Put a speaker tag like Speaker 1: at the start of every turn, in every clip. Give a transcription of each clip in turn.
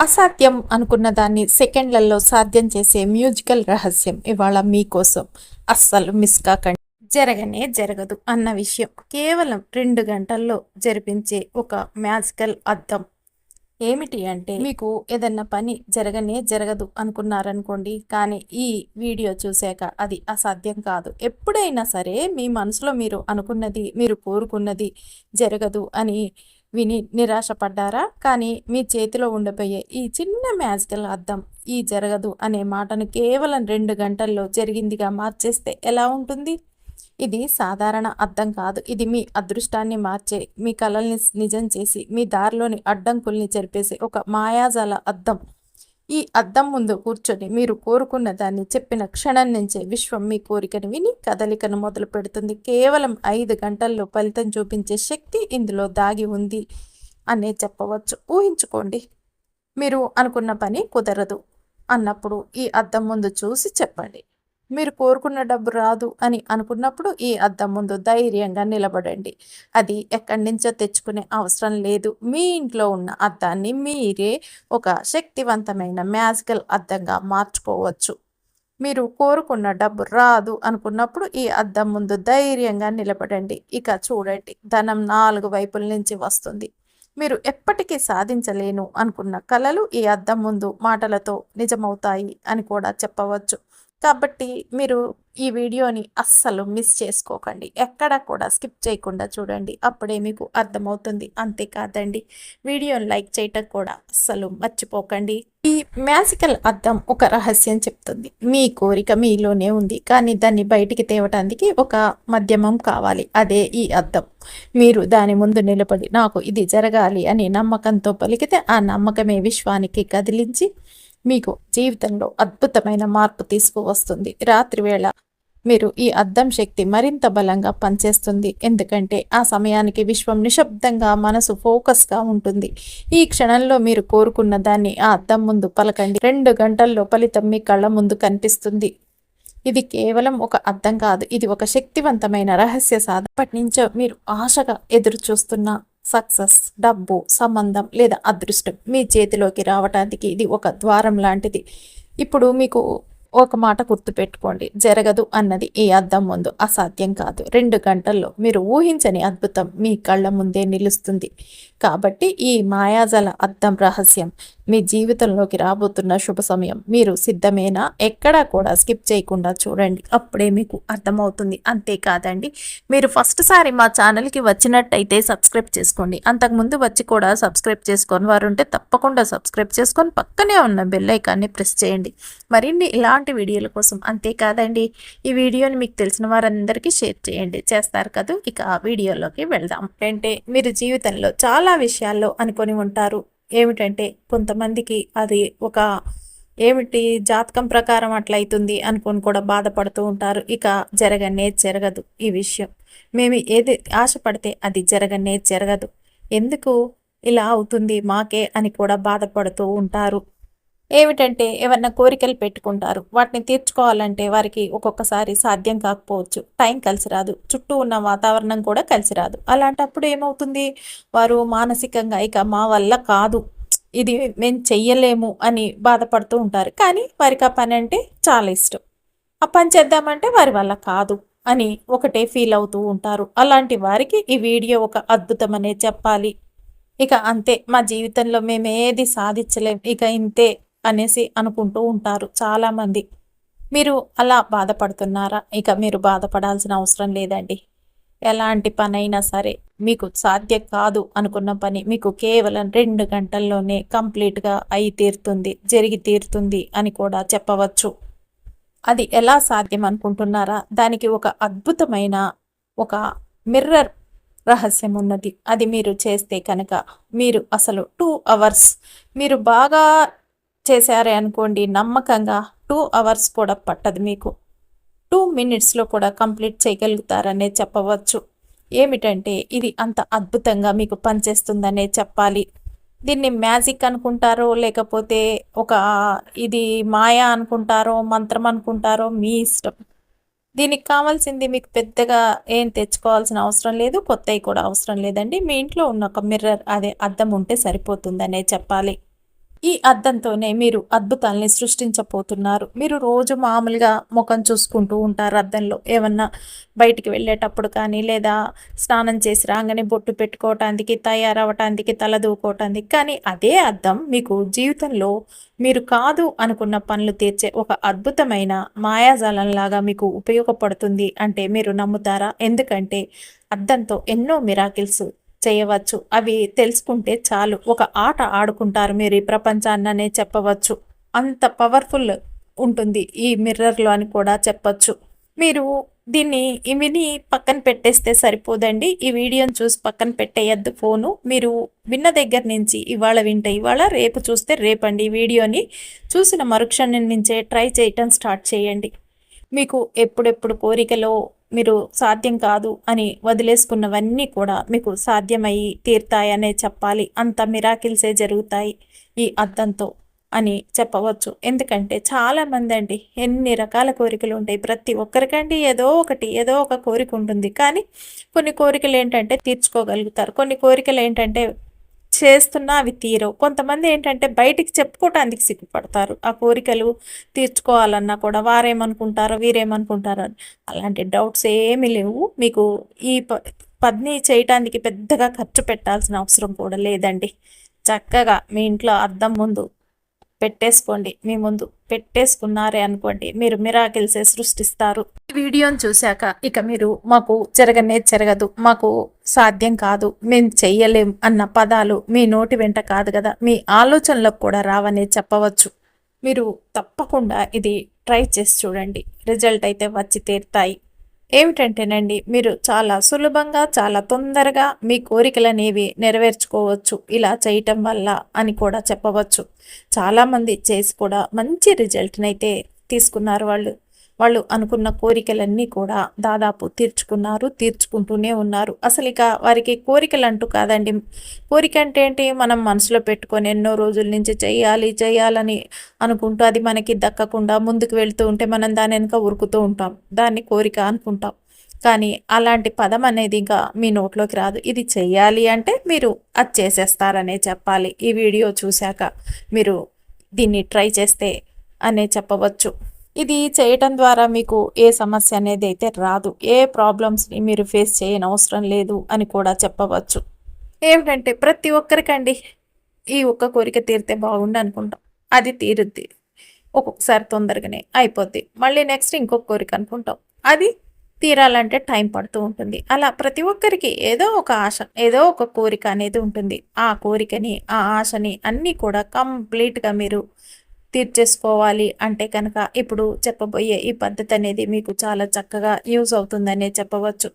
Speaker 1: అసాధ్యం అనుకున్న దాన్ని సెకండ్లలో సాధ్యం చేసే మ్యూజికల్ రహస్యం ఇవాళ మీకోసం. అస్సలు మిస్ కాకండి. జరగనే జరగదు అన్న విషయం. కేవలం రెండు గంటల్లో జరిపించే ఒక మ్యాజికల్ అద్దం. ఏమిటి అంటే మీకు ఏదన్నా పని జరగనే జరగదు అనుకున్నారనుకోండి కానీ ఈ వీడియో చూశాక అది అసాధ్యం కాదు. ఎప్పుడైనా సరే మీ మనసులో మీరు అనుకున్నది మీరు కోరుకున్నది జరగదు అని విని నిరాశపడ్డారా? కానీ మీ చేతిలో ఉండిపోయే ఈ చిన్న మ్యాజికల్ అర్థం ఈ జరగదు అనే మాటను కేవలం రెండు గంటల్లో జరిగిందిగా మార్చేస్తే ఎలా ఉంటుంది? ఇది సాధారణ అర్థం కాదు. ఇది మీ అదృష్టాన్ని మార్చే మీ కళల్ని నిజం చేసి మీ దారిలోని అడ్డంకుల్ని జరిపేసే ఒక మాయాజాల అర్థం ఈ అద్దం ముందు కూర్చొని మీరు కోరుకున్న దాన్ని చెప్పిన క్షణం నుంచే విశ్వం మీ కోరికను విని కదలికను మొదలు పెడుతుంది. కేవలం ఐదు గంటల్లో ఫలితం చూపించే శక్తి ఇందులో దాగి ఉంది అనే చెప్పవచ్చు. ఊహించుకోండి. మీరు అనుకున్న పని కుదరదు. అన్నప్పుడు ఈ అద్దం ముందు చూసి చెప్పండి. మీరు కోరుకున్న డబ్బు రాదు అని అనుకున్నప్పుడు ఈ అద్దం ముందు ధైర్యంగా నిలబడండి. అది ఎక్కడి నుంచో తెచ్చుకునే అవసరం లేదు. మీ ఇంట్లో ఉన్న అద్దాన్ని మీరే ఒక శక్తివంతమైన మ్యాజికల్ అద్దంగా మార్చుకోవచ్చు. మీరు కోరుకున్న డబ్బు రాదు అనుకున్నప్పుడు ఈ అద్దం ముందు ధైర్యంగా నిలబడండి. ఇక చూడండి ధనం నాలుగు వైపుల నుంచి వస్తుంది. మీరు ఎప్పటికీ సాధించలేను అనుకున్న కళలు ఈ అద్దం ముందు మాటలతో నిజమవుతాయి అని కూడా చెప్పవచ్చు. కాబట్టి మీరు ఈ వీడియోని అస్సలు మిస్ చేసుకోకండి. ఎక్కడ కూడా స్కిప్ చేయకుండా చూడండి. అప్పుడే మీకు అర్థమవుతుంది. అంతేకాదండి వీడియోని లైక్ చేయటం కూడా అస్సలు మర్చిపోకండి. ఈ మ్యాజికల్ అర్థం ఒక రహస్యం చెప్తుంది. మీ కోరిక మీలోనే ఉంది. కానీ దాన్ని బయటికి తేవటానికి ఒక మధ్యమం కావాలి. అదే ఈ అర్థం మీరు దాని ముందు నిలబడి నాకు ఇది జరగాలి అని నమ్మకంతో పలికితే ఆ నమ్మకమే విశ్వానికి కదిలించి మీకు జీవితంలో అద్భుతమైన మార్పు తీసుకువస్తుంది. రాత్రి వేళ మీరు ఈ అద్దం శక్తి మరింత బలంగా పనిచేస్తుంది. ఎందుకంటే ఆ సమయానికి విశ్వం నిశ్శబ్దంగా మనసు ఫోకస్గా ఉంటుంది. ఈ క్షణంలో మీరు కోరుకున్న దాన్ని ఆ అద్దం ముందు పలకండి. రెండు గంటల్లో ఫలితం మీ కళ్ళ ముందు కనిపిస్తుంది. ఇది కేవలం ఒక అర్థం కాదు. ఇది ఒక శక్తివంతమైన రహస్య సాధపటి నుంచో మీరు ఆశగా ఎదురు చూస్తున్న సక్సెస్ డబ్బు సంబంధం లేదా అదృష్టం మీ చేతిలోకి రావటానికి ఇది ఒక ద్వారం లాంటిది. ఇప్పుడు మీకు ఒక మాట గుర్తుపెట్టుకోండి. జరగదు అన్నది ఈ అద్దం ముందు అసాధ్యం కాదు. రెండు గంటల్లో మీరు ఊహించని అద్భుతం మీ కళ్ళ ముందే నిలుస్తుంది. కాబట్టి ఈ మాయాజల అద్దం రహస్యం మీ జీవితంలోకి రాబోతున్న శుభ సమయం. మీరు సిద్ధమేనా? ఎక్కడా కూడా స్కిప్ చేయకుండా చూడండి. అప్పుడే మీకు అర్థమవుతుంది. అంతేకాదండి మీరు ఫస్ట్ సారి మా ఛానల్కి వచ్చినట్టయితే సబ్స్క్రైబ్ చేసుకోండి. అంతకుముందు వచ్చి కూడా సబ్స్క్రైబ్ చేసుకొని వారు ఉంటే తప్పకుండా సబ్స్క్రైబ్ చేసుకొని పక్కనే ఉన్న బెల్ ఐకాన్ని ప్రెస్ చేయండి. మరిన్ని ఇలాంటి వీడియోల కోసం అంతేకాదండి ఈ వీడియోని మీకు తెలిసిన వారందరికీ షేర్ చేయండి. చేస్తారు కదా? ఇక ఆ వీడియోలోకి వెళ్దాం. అంటే మీరు జీవితంలో చాలా విషయాల్లో అనుకొని ఉంటారు. ఏమిటంటే కొంతమందికి అది ఒక ఏమిటి జాతకం ప్రకారం అట్లయితుంది అనుకొని కూడా బాధపడుతూ ఉంటారు. ఇక జరగనే జరగదు ఈ విషయం. మేము ఏది ఆశపడితే అది జరగనే జరగదు. ఎందుకు ఇలా అవుతుంది మాకే అని కూడా బాధపడుతూ ఉంటారు. ఏమిటంటే ఏమన్నా కోరికలు పెట్టుకుంటారు. వాటిని తీర్చుకోవాలంటే వారికి ఒక్కొక్కసారి సాధ్యం కాకపోవచ్చు. టైం కలిసి రాదు. చుట్టూ ఉన్న వాతావరణం కూడా కలిసి రాదు. అలాంటప్పుడు ఏమవుతుంది? వారు మానసికంగా ఇక మా వల్ల కాదు. ఇది మేము చెయ్యలేము అని బాధపడుతూ ఉంటారు. కానీ వారికి ఆ పని అంటే చాలా ఇష్టం. ఆ పని చేద్దామంటే వారి వల్ల కాదు అని ఒకటే ఫీల్ అవుతూ ఉంటారు. అలాంటి వారికి ఈ వీడియో ఒక అద్భుతం అనే చెప్పాలి. ఇక అంతే. మా జీవితంలో మేము ఏది సాధించలేం. ఇక ఇంతే. అనేసి అనుకుంటూ ఉంటారు చాలామంది. మీరు అలా బాధపడుతున్నారా? ఇక మీరు బాధపడాల్సిన అవసరం లేదండి. ఎలాంటి పనైనా సరే మీకు సాధ్యం కాదు అనుకున్న పని మీకు కేవలం రెండు గంటల్లోనే కంప్లీట్గా అయి తీరుతుంది జరిగి తీరుతుంది అని కూడా చెప్పవచ్చు. అది ఎలా సాధ్యం అనుకుంటున్నారా? దానికి ఒక అద్భుతమైన ఒక మిర్రర్ రహస్యం ఉన్నది. అది మీరు చేస్తే కనుక మీరు అసలు టూ అవర్స్ మీరు బాగా చేశారే అనుకోండి నమ్మకంగా టూ అవర్స్ కూడా పట్టదు మీకు. టూ మినిట్స్లో కూడా కంప్లీట్ చేయగలుగుతారనే చెప్పవచ్చు. ఏమిటంటే ఇది అంత అద్భుతంగా మీకు పనిచేస్తుందనే చెప్పాలి. దీన్ని మ్యాజిక్ అనుకుంటారో లేకపోతే ఒక ఇది మాయా అనుకుంటారో మంత్రం అనుకుంటారో మీ ఇష్టం. దీనికి కావాల్సింది మీకు పెద్దగా ఏం తెచ్చుకోవాల్సిన అవసరం లేదు కొత్తవి కూడా అవసరం లేదండి. మీ ఇంట్లో ఉన్న ఒక మిర్రర్ అదే అద్దం ఉంటే సరిపోతుందనే చెప్పాలి. ఈ అద్దంతోనే మీరు అద్భుతాల్ని సృష్టించబోతున్నారు. మీరు రోజు మామూలుగా ముఖం చూసుకుంటూ ఉంటారు అద్దంలో. ఏమన్నా బయటికి వెళ్ళేటప్పుడు కానీ లేదా స్నానం చేసి రాగానే బొట్టు పెట్టుకోవటానికి తయారవటానికి తల దూకోవటానికి కానీ అదే అద్దం మీకు జీవితంలో మీరు కాదు అనుకున్న పనులు తీర్చే ఒక అద్భుతమైన మాయాజాలంలాగా మీకు ఉపయోగపడుతుంది అంటే మీరు నమ్ముతారా? ఎందుకంటే అద్దంతో ఎన్నో మిరాకిల్స్ చేయవచ్చు. అవి తెలుసుకుంటే చాలు. ఒక ఆట ఆడుకుంటారు మీరు ఈ ప్రపంచాన్ననే చెప్పవచ్చు. అంత పవర్ఫుల్ ఉంటుంది ఈ మిర్రర్లో అని కూడా చెప్పచ్చు. మీరు దీన్ని విని పక్కన పెట్టేస్తే సరిపోదండి. ఈ వీడియోని చూసి పక్కన పెట్టేయద్దు ఫోను. మీరు విన్న దగ్గర నుంచి ఇవాళ వింటే ఇవాళ రేపు చూస్తే రేపండి ఈ వీడియోని. చూసిన మరుక్షణం నుంచే ట్రై చేయటం స్టార్ట్ చేయండి. మీకు ఎప్పుడెప్పుడు కోరికలో మీరు సాధ్యం కాదు అని వదిలేసుకున్నవన్నీ కూడా మీకు సాధ్యమయ్యి తీరుతాయనే చెప్పాలి. అంత మిరాకిల్సే జరుగుతాయి ఈ అద్దంతో అని చెప్పవచ్చు. ఎందుకంటే చాలామంది అండి ఎన్ని రకాల కోరికలు ఉంటాయి. ప్రతి ఒక్కరికండి ఏదో ఒకటి ఏదో ఒక కోరిక ఉంటుంది. కానీ కొన్ని కోరికలు ఏంటంటే తీర్చుకోగలుగుతారు. కొన్ని కోరికలు ఏంటంటే చేస్తున్నా అవి తీరవు. కొంతమంది ఏంటంటే బయటికి చెప్పుకోవటానికి సిగ్గుపడతారు. ఆ కోరికలు తీర్చుకోవాలన్నా కూడా వారేమనుకుంటారో వీరేమనుకుంటారో అలాంటి డౌట్స్ ఏమీ లేవు. మీకు ఈ పద్ని చేయటానికి పెద్దగా ఖర్చు పెట్టాల్సిన అవసరం కూడా లేదండి. చక్కగా మీ ఇంట్లో అద్దం ముందు పెట్టేసుకోండి. మీ ముందు పెట్టేసుకున్నారే అనుకోండి. మీరు మిరాకిల్సే సృష్టిస్తారు. వీడియోని చూశాక ఇక మీరు మాకు జరగనే జరగదు. మాకు సాధ్యం కాదు. మేము చెయ్యలేం అన్న పదాలు మీ నోటి వెంట కాదు కదా. మీ ఆలోచనలకు కూడా రావనే చెప్పవచ్చు. మీరు తప్పకుండా ఇది ట్రై చేసి చూడండి. రిజల్ట్ అయితే వచ్చి తీరుతాయి. ఏమిటంటేనండి మీరు చాలా సులభంగా చాలా తొందరగా మీ కోరికలు అనేవి నెరవేర్చుకోవచ్చు. ఇలా చేయటం వల్ల అని కూడా చెప్పవచ్చు. చాలామంది చేసి కూడా మంచి రిజల్ట్నైతే తీసుకున్నారు వాళ్ళు. వాళ్ళు అనుకున్న కోరికలన్నీ కూడా దాదాపు తీర్చుకున్నారు తీర్చుకుంటూనే ఉన్నారు. అసలు ఇక వారికి కోరికలు అంటూ కాదండి. కోరిక అంటే ఏంటి? మనం మనసులో పెట్టుకొని ఎన్నో రోజుల నుంచి చేయాలి చేయాలని అనుకుంటూ అది మనకి దక్కకుండా ముందుకు వెళ్తూ ఉంటే మనం దాని వెనుక ఉరుకుతూ ఉంటాం. దాన్ని కోరిక అనుకుంటాం. కానీ అలాంటి పదం అనేది ఇంకా మీ నోట్లోకి రాదు. ఇది చెయ్యాలి అంటే మీరు అది చేసేస్తారనే చెప్పాలి. ఈ వీడియో చూశాక మీరు దీన్ని ట్రై చేస్తే అనే చెప్పవచ్చు. ఇది చేయటం ద్వారా మీకు ఏ సమస్య అనేది అయితే రాదు. ఏ ప్రాబ్లమ్స్ని మీరు ఫేస్ చేయనవసరం లేదు అని కూడా చెప్పవచ్చు. ఏమిటంటే ప్రతి ఒక్కరికండి ఈ ఒక్క కోరిక తీరితే బాగుండు అనుకుంటాం. అది తీరుద్ది. ఒక్కొక్కసారి తొందరగానే అయిపోద్ది. మళ్ళీ నెక్స్ట్ ఇంకొక కోరిక అనుకుంటాం. అది తీరాలంటే టైం పడుతూ ఉంటుంది. అలా ప్రతి ఒక్కరికి ఏదో ఒక ఆశ ఏదో ఒక కోరిక అనేది ఉంటుంది. ఆ కోరికని ఆ ఆశని అన్నీ కూడా కంప్లీట్గా మీరు తీర్చేసుకోవాలి అంటే కనుక ఇప్పుడు చెప్పబోయే ఈ పద్ధతి అనేది మీకు చాలా చక్కగా యూజ్ అవుతుందనే చెప్పవచ్చు.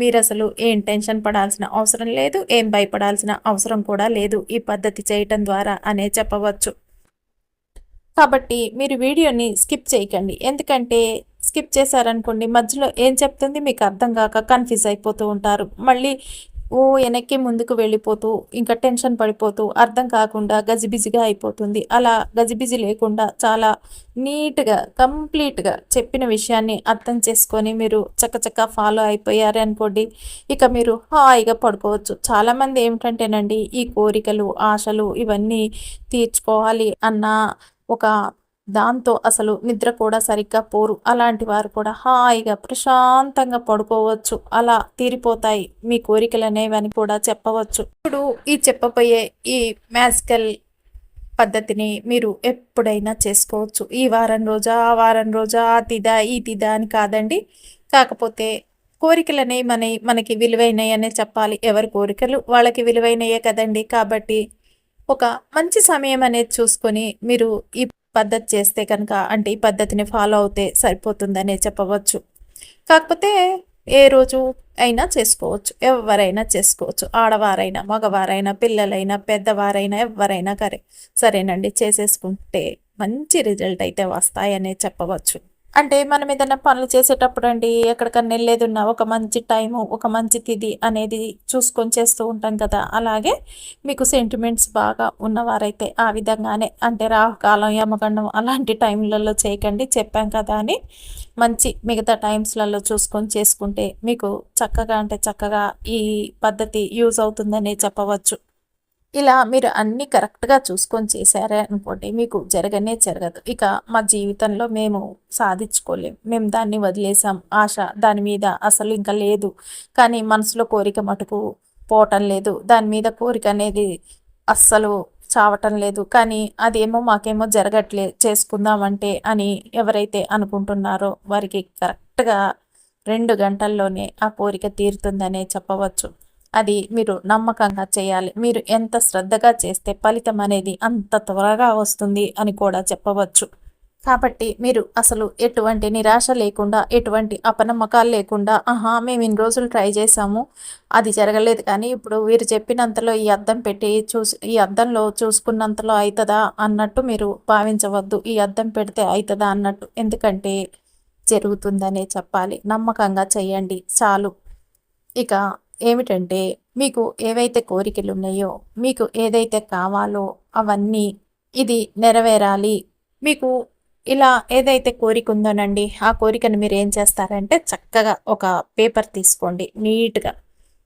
Speaker 1: మీరు అసలు ఏం టెన్షన్ పడాల్సిన అవసరం లేదు ఏం భయపడాల్సిన అవసరం కూడా లేదు ఈ పద్ధతి చేయటం ద్వారా అనే చెప్పవచ్చు. కాబట్టి మీరు వీడియోని స్కిప్ చేయకండి. ఎందుకంటే స్కిప్ చేశారనుకోండి మధ్యలో ఏం చెప్తుంది మీకు అర్థం కాక కన్ఫ్యూజ్ అయిపోతూ ఉంటారు. మళ్ళీ ఓ వెనక్కి ముందుకు వెళ్ళిపోతూ ఇంకా టెన్షన్ పడిపోతూ అర్థం కాకుండా గజిబిజిగా అయిపోతుంది. అలా గజిబిజి లేకుండా చాలా నీట్గా కంప్లీట్గా చెప్పిన విషయాన్ని అర్థం చేసుకొని మీరు చక్కచక్క ఫాలో అయిపోయారు అనుకోండి ఇక మీరు హాయిగా పడుకోవచ్చు. చాలామంది ఏమిటంటేనండి ఈ కోరికలు ఆశలు ఇవన్నీ తీర్చుకోవాలి అన్న ఒక దాంతో అసలు నిద్ర కూడా సరిగ్గా పోరు. అలాంటి వారు కూడా హాయిగా ప్రశాంతంగా పడుకోవచ్చు. అలా తీరిపోతాయి. మీ కోరికలు అనేవని కూడా చెప్పవచ్చు. ఇప్పుడు ఈ చెప్పబోయే ఈ మ్యాజికల్ పద్ధతిని మీరు ఎప్పుడైనా చేసుకోవచ్చు. ఈ వారం రోజా ఆ వారం రోజా ఆ తిదా ఈ తిదా అని కాదండి. కాకపోతే కోరికలు అనేవి మన మనకి విలువైనవి అనే చెప్పాలి. ఎవరి కోరికలు వాళ్ళకి విలువైనయే కదండి. కాబట్టి ఒక మంచి సమయం అనేది చూసుకొని మీరు ఈ పద్ధతి చేస్తే కనుక అంటే ఈ పద్ధతిని ఫాలో అవుతే సరిపోతుందనే చెప్పవచ్చు. కాకపోతే ఏ రోజు అయినా చేసుకోవచ్చు ఎవరైనా చేసుకోవచ్చు. ఆడవారైనా మగవారైనా పిల్లలైనా పెద్దవారైనా ఎవరైనా కరే సరేనండి చేసేసుకుంటే మంచి రిజల్ట్ అయితే వస్తాయనే చెప్పవచ్చు. అంటే మనం ఏదైనా పనులు చేసేటప్పుడు అండి ఎక్కడికన్నా వెళ్ళేదున్నా ఒక మంచి టైము ఒక మంచి తిది అనేది చూసుకొని చేస్తూ ఉంటాం కదా. అలాగే మీకు సెంటిమెంట్స్ బాగా ఉన్నవారైతే ఆ విధంగానే అంటే రాహుకాలం యమగండం అలాంటి టైంలలో చేయకండి. చెప్పాం కదా అని మంచి మిగతా టైమ్స్లలో చూసుకొని చేసుకుంటే మీకు చక్కగా అంటే చక్కగా ఈ పద్ధతి యూజ్ అవుతుందని చెప్పవచ్చు. ఇలా మీరు అన్నీ కరెక్ట్గా చూసుకొని చేశారే అనుకోండి మీకు జరగనే జరగదు. ఇక మా జీవితంలో మేము సాధించుకోలేం. మేము దాన్ని వదిలేసాం. ఆశ దాని మీద అసలు ఇంకా లేదు. కానీ మనసులో కోరిక మటుకు పోవటం లేదు. దాని మీద కోరిక అనేది అస్సలు చావటం లేదు. కానీ అదేమో మాకేమో జరగట్లే చేసుకుందామంటే అని ఎవరైతే అనుకుంటున్నారో వారికి కరెక్ట్గా రెండు గంటల్లోనే ఆ కోరిక తీరుతుందనే చెప్పవచ్చు. అది మీరు నమ్మకంగా చేయాలి. మీరు ఎంత శ్రద్ధగా చేస్తే ఫలితం అనేది అంత త్వరగా వస్తుంది అని కూడా చెప్పవచ్చు. కాబట్టి మీరు అసలు ఎటువంటి నిరాశ లేకుండా ఎటువంటి అపనమ్మకాలు లేకుండా ఆహా మేము ఇన్ని రోజులు ట్రై చేసాము అది జరగలేదు కానీ ఇప్పుడు వీరు చెప్పినంతలో ఈ అద్దం పెట్టి చూసి ఈ అద్దంలో చూసుకున్నంతలో అవుతుందా అన్నట్టు మీరు భావించవద్దు. ఈ అద్దం పెడితే అవుతుందా అన్నట్టు ఎందుకంటే జరుగుతుందనే చెప్పాలి. నమ్మకంగా చేయండి. చాలు. ఇక ఏమిటంటే మీకు ఏవైతే కోరికలు ఉన్నాయో మీకు ఏదైతే కావాలో అవన్నీ ఇది నెరవేరాలి. మీకు ఇలా ఏదైతే కోరిక ఉందోనండి ఆ కోరికను మీరు ఏం చేస్తారంటే చక్కగా ఒక పేపర్ తీసుకోండి. నీట్గా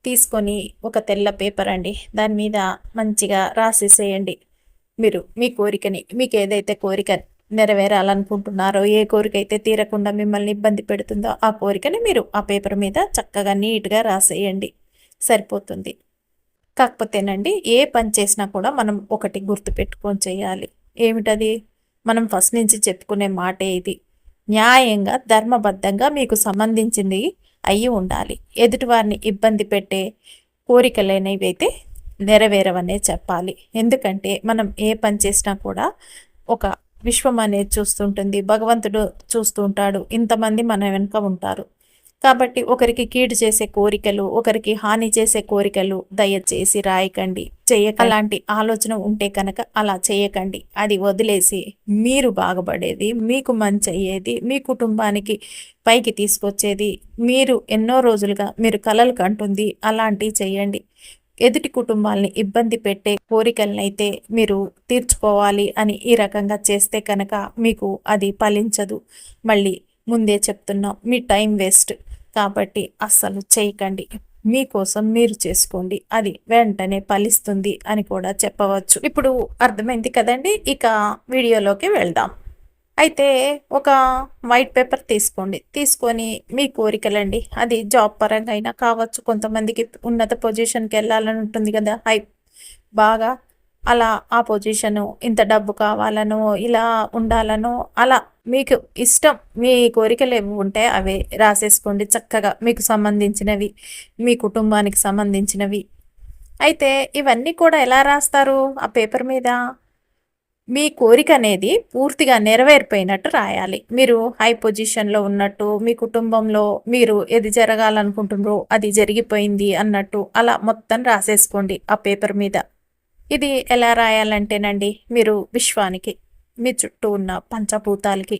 Speaker 1: తీసుకొని ఒక తెల్ల పేపర్ అండి దాని మీద మంచిగా రాసేసేయండి. మీరు మీ కోరికని మీకు ఏదైతే కోరిక నెరవేరాలనుకుంటున్నారో ఏ కోరిక అయితే తీరకుండా మిమ్మల్ని ఇబ్బంది పెడుతుందో ఆ కోరికని మీరు ఆ పేపర్ మీద చక్కగా నీట్గా రాసేయండి. సరిపోతుంది. కాకపోతేనండి ఏ పని చేసినా కూడా మనం ఒకటి గుర్తుపెట్టుకొని చేయాలి. ఏమిటది? మనం ఫస్ట్ నుంచి చెప్పుకునే మాటే ఇది. న్యాయంగా ధర్మబద్ధంగా మీకు సంబంధించింది అయ్యి ఉండాలి. ఎదుటివారిని ఇబ్బంది పెట్టే కోరికలైనవి అయితే నెరవేరవనే చెప్పాలి. ఎందుకంటే మనం ఏ పని చేసినా కూడా ఒక విశ్వం అనేది చూస్తుంటుంది. భగవంతుడు చూస్తుంటాడు ఇంతమంది మన వెనుక ఉంటారు. కాబట్టి ఒకరికి కీడు చేసే కోరికలు ఒకరికి హాని చేసే కోరికలు దయచేసి రాయకండి. చేయక అలాంటి ఆలోచన ఉంటే కనుక అలా చేయకండి. అది వదిలేసి మీరు బాగుపడేది మీకు మంచి అయ్యేది మీ కుటుంబానికి పైకి తీసుకొచ్చేది మీరు ఎన్నో రోజులుగా మీరు కలలు కంటుంది అలాంటివి చేయండి. ఎదుటి కుటుంబాలని ఇబ్బంది పెట్టే కోరికలనైతే మీరు తీర్చుకోవాలి అని ఈ రకంగా చేస్తే కనుక మీకు అది ఫలించదు. మళ్ళీ ముందే చెప్తున్నాం మీ టైం వేస్ట్. కాబట్టి అస్సలు చేయకండి. మీకోసం మీరు చేసుకోండి. అది వెంటనే ఫలిస్తుంది అని కూడా చెప్పవచ్చు. ఇప్పుడు అర్థమైంది కదండి? ఇక వీడియోలోకి వెళ్దాం. అయితే ఒక వైట్ పేపర్ తీసుకోండి. తీసుకొని మీ కోరికలండి. అది జాబ్ పరంగా అయినా కావచ్చు కొంతమందికి ఉన్నత పొజిషన్కి వెళ్ళాలని ఉంటుంది కదా? హై బాగా అలా ఆ పొజిషను ఇంత డబ్బు కావాలనో ఇలా ఉండాలనో అలా మీకు ఇష్టం మీ కోరికలు ఏమి ఉంటే అవి రాసేసుకోండి చక్కగా మీకు సంబంధించినవి మీ కుటుంబానికి సంబంధించినవి. అయితే ఇవన్నీ కూడా ఎలా రాస్తారు? ఆ పేపర్ మీద మీ కోరిక అనేది పూర్తిగా నెరవేరిపోయినట్టు రాయాలి. మీరు హై పొజిషన్లో ఉన్నట్టు మీ కుటుంబంలో మీరు ఏది జరగాలనుకుంటున్నారో అది జరిగిపోయింది అన్నట్టు అలా మొత్తం రాసేసుకోండి ఆ పేపర్ మీద. ఇది ఎలా రాయాలంటేనండి మీరు విశ్వానికి మీ చుట్టూ ఉన్న పంచభూతాలకి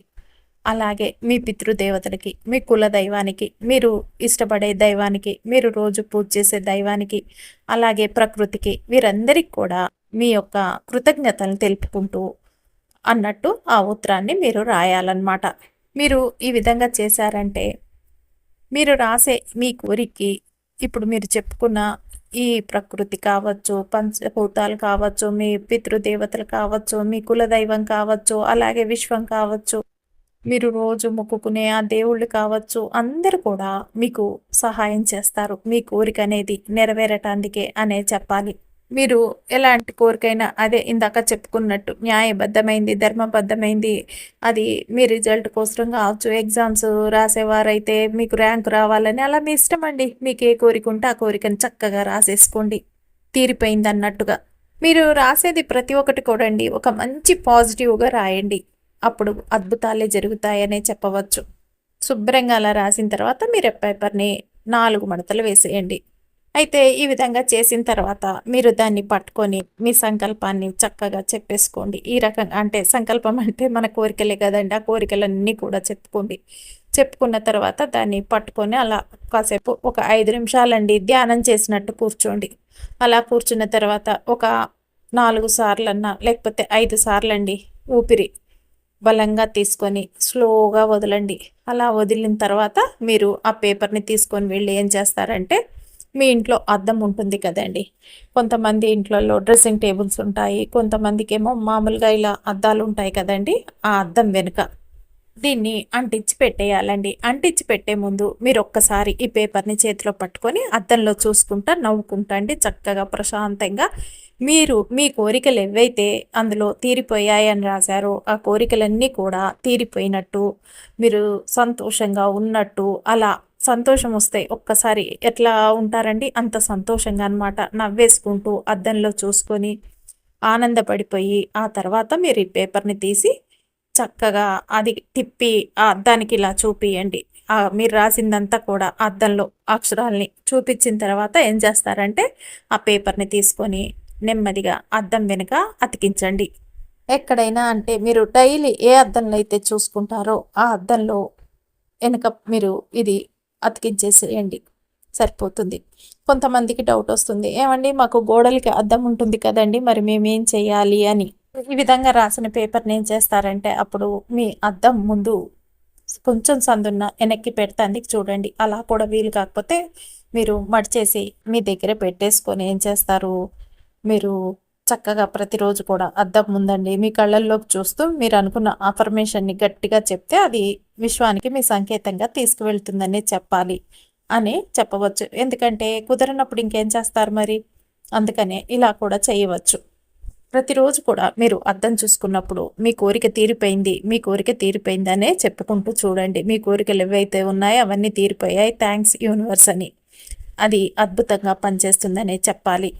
Speaker 1: అలాగే మీ పితృదేవతలకి మీ కుల దైవానికి మీరు ఇష్టపడే దైవానికి మీరు రోజు పూజ చేసే దైవానికి అలాగే ప్రకృతికి వీరందరికీ కూడా మీ యొక్క కృతజ్ఞతలను తెలుపుకుంటూ అన్నట్టు ఆ ఉత్తరాన్ని మీరు రాయాలన్నమాట. మీరు ఈ విధంగా చేశారంటే మీరు రాసే మీ కోరికకి ఇప్పుడు మీరు చెప్పుకున్న ఈ ప్రకృతి కావచ్చు పంచభూతాలు కావచ్చు మీ పితృదేవతలు కావచ్చు మీ కులదైవం కావచ్చు అలాగే విశ్వం కావచ్చు మీరు రోజు మొక్కుకునే ఆ దేవుళ్ళు కావచ్చు అందరు కూడా మీకు సహాయం చేస్తారు. మీ కోరిక అనేది నెరవేరటానికే అనే చెప్పాలి. మీరు ఎలాంటి కోరికైనా అదే ఇందాక చెప్పుకున్నట్టు న్యాయబద్ధమైంది ధర్మబద్ధమైంది అది మీ రిజల్ట్ కోసం కావచ్చు ఎగ్జామ్స్ రాసేవారైతే మీకు ర్యాంక్ రావాలని అలా మీ ఇష్టం అండి. మీకు ఏ కోరిక ఉంటే ఆ కోరికను చక్కగా రాసేసుకోండి. తీరిపోయింది అన్నట్టుగా మీరు రాసేది ప్రతి ఒక్కటి కూడా అండి. ఒక మంచి పాజిటివ్గా రాయండి. అప్పుడు అద్భుతాలే జరుగుతాయనే చెప్పవచ్చు. శుభ్రంగా అలా రాసిన తర్వాత మీరు పేపర్ని నాలుగు మడతలు వేసేయండి. అయితే ఈ విధంగా చేసిన తర్వాత మీరు దాన్ని పట్టుకొని మీ సంకల్పాన్ని చక్కగా చెప్పేసుకోండి. ఈ రకంగా అంటే సంకల్పం అంటే మన కోరికలే కదండి. ఆ కోరికలన్నీ కూడా చెప్పుకోండి. చెప్పుకున్న తర్వాత దాన్ని పట్టుకొని అలా కాసేపు ఒక ఐదు నిమిషాలండి ధ్యానం చేసినట్టు కూర్చోండి. అలా కూర్చున్న తర్వాత ఒక నాలుగు సార్లన్నా లేకపోతే ఐదు సార్లండి ఊపిరి బలంగా తీసుకొని స్లోగా వదలండి. అలా వదిలిన తర్వాత మీరు ఆ పేపర్ని తీసుకొని వెళ్ళి ఏం చేస్తారంటే మీ ఇంట్లో అద్దం ఉంటుంది కదండి. కొంతమంది ఇంట్లలో డ్రెస్సింగ్ టేబుల్స్ ఉంటాయి. కొంతమందికి ఏమో మామూలుగా ఇలా అద్దాలు ఉంటాయి కదండి. ఆ అద్దం వెనుక దీన్ని అంటించి పెట్టేయాలండి. అంటించి పెట్టే ముందు మీరు ఒక్కసారి ఈ పేపర్ని చేతిలో పట్టుకొని అద్దంలో చూసుకుంటా నవ్వుకుంటా అండి. చక్కగా ప్రశాంతంగా మీరు మీ కోరికలు ఏవైతే అందులో తీరిపోయాయని రాశారో ఆ కోరికలన్నీ కూడా తీరిపోయినట్టు మీరు సంతోషంగా ఉన్నట్టు అలా సంతోషం వస్తే ఒక్కసారి ఎట్లా ఉంటారండి? అంత సంతోషంగా అనమాట నవ్వేసుకుంటూ అద్దంలో చూసుకొని ఆనందపడిపోయి ఆ తర్వాత మీరు ఈ పేపర్ని తీసి చక్కగా అది తిప్పి ఆ అద్దానికి ఇలా చూపియండి. మీరు రాసిందంతా కూడా అద్దంలో అక్షరాల్ని చూపించిన తర్వాత ఏం చేస్తారంటే ఆ పేపర్ని తీసుకొని నెమ్మదిగా అద్దం వెనుక అతికించండి. ఎక్కడైనా అంటే మీరు డైలీ ఏ అద్దంలో అయితే చూసుకుంటారో ఆ అద్దంలో వెనుక మీరు ఇది అతికించేసేయండి. సరిపోతుంది. కొంతమందికి డౌట్ వస్తుంది. ఏమండి మాకు గోడలకి అద్దం ఉంటుంది కదండి మరి మేమేం చేయాలి అని. ఈ విధంగా రాసిన పేపర్ని ఏం చేస్తారంటే అప్పుడు మీ అద్దం ముందు కొంచెం సందున్న వెనక్కి పెడతాందుకు చూడండి అలా కూడా వీలు కాకపోతే మీరు మడిచేసి మీ దగ్గర పెట్టేసుకొని ఏం చేస్తారు? మీరు చక్కగా ప్రతిరోజు కూడా అద్దం ముందండి మీ కళ్ళల్లోకి చూస్తూ మీరు అనుకున్న అఫర్మేషన్ని గట్టిగా చెప్తే అది విశ్వానికి మీ సంకేతంగా తీసుకువెళ్తుందని చెప్పాలి అని చెప్పవచ్చు. ఎందుకంటే కుదరనప్పుడు ఇంకేం చేస్తారు మరి? అందుకనే ఇలా కూడా చేయవచ్చు. ప్రతిరోజు కూడా మీరు అర్థం చూసుకున్నప్పుడు మీ కోరిక తీరిపోయింది మీ కోరిక తీరిపోయిందనే చెప్పుకుంటూ చూడండి. మీ కోరికలు ఏవైతే ఉన్నాయో అవన్నీ తీరిపోయాయి. థ్యాంక్స్ యూనివర్స్ అని. అది అద్భుతంగా పనిచేస్తుందనే చెప్పాలి.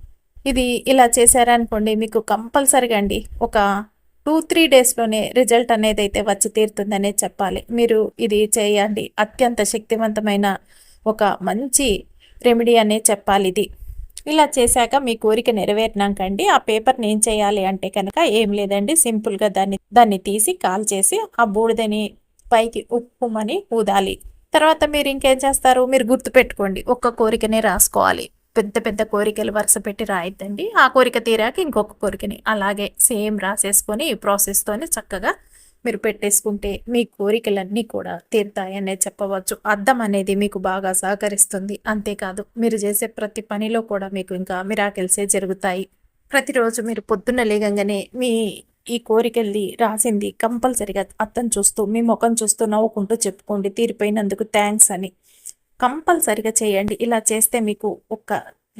Speaker 1: ఇది ఇలా చేశారనుకోండి మీకు కంపల్సరిగా అండి ఒక టూ త్రీ డేస్లోనే రిజల్ట్ అనేది అయితే వచ్చి తీరుతుందనే చెప్పాలి. మీరు ఇది చేయండి. అత్యంత శక్తివంతమైన ఒక మంచి రెమెడీ అనే చెప్పాలి ఇది. ఇలా చేశాక మీ కోరిక నెరవేరినాకండి. ఆ పేపర్ని ఏం చేయాలి అంటే కనుక ఏం లేదండి. సింపుల్గా దాన్ని దాన్ని తీసి కాల్ చేసి ఆ బూడిదని పైకి ఉప్పుమని ఊదాలి. తర్వాత మీరు ఇంకేం చేస్తారు? మీరు గుర్తుపెట్టుకోండి. ఒక్క కోరికనే రాసుకోవాలి. పెద్ద పెద్ద కోరికలు వరుస పెట్టి రాయద్దండి. ఆ కోరిక తీరాక ఇంకొక కోరికని అలాగే సేమ్ రాసేసుకొని ఈ ప్రాసెస్తోనే చక్కగా మీరు పెట్టేసుకుంటే మీ కోరికలన్నీ కూడా తీరుతాయనే చెప్పవచ్చు. అద్దం అనేది మీకు బాగా సహకరిస్తుంది. అంతేకాదు మీరు చేసే ప్రతి పనిలో కూడా మీకు ఇంకా మిరాకిల్సే జరుగుతాయి. ప్రతిరోజు మీరు పొద్దున్న లేగంగానే మీ ఈ కోరికల్ని రాసింది కంపల్సరిగా అర్థం చూస్తూ మీ ముఖం చూస్తూ నవ్వుకుంటూ చెప్పుకోండి. తీరిపోయినందుకు థ్యాంక్స్ అని. కంపల్సరిగా చేయండి. ఇలా చేస్తే మీకు ఒక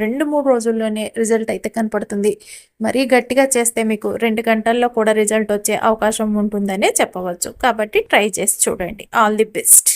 Speaker 1: రెండు మూడు రోజుల్లోనే రిజల్ట్ అయితే కనపడుతుంది. మరీ గట్టిగా చేస్తే మీకు రెండు గంటల్లో కూడా రిజల్ట్ వచ్చే అవకాశం ఉంటుందనే చెప్పవచ్చు. కాబట్టి ట్రై చేసి చూడండి. All the best.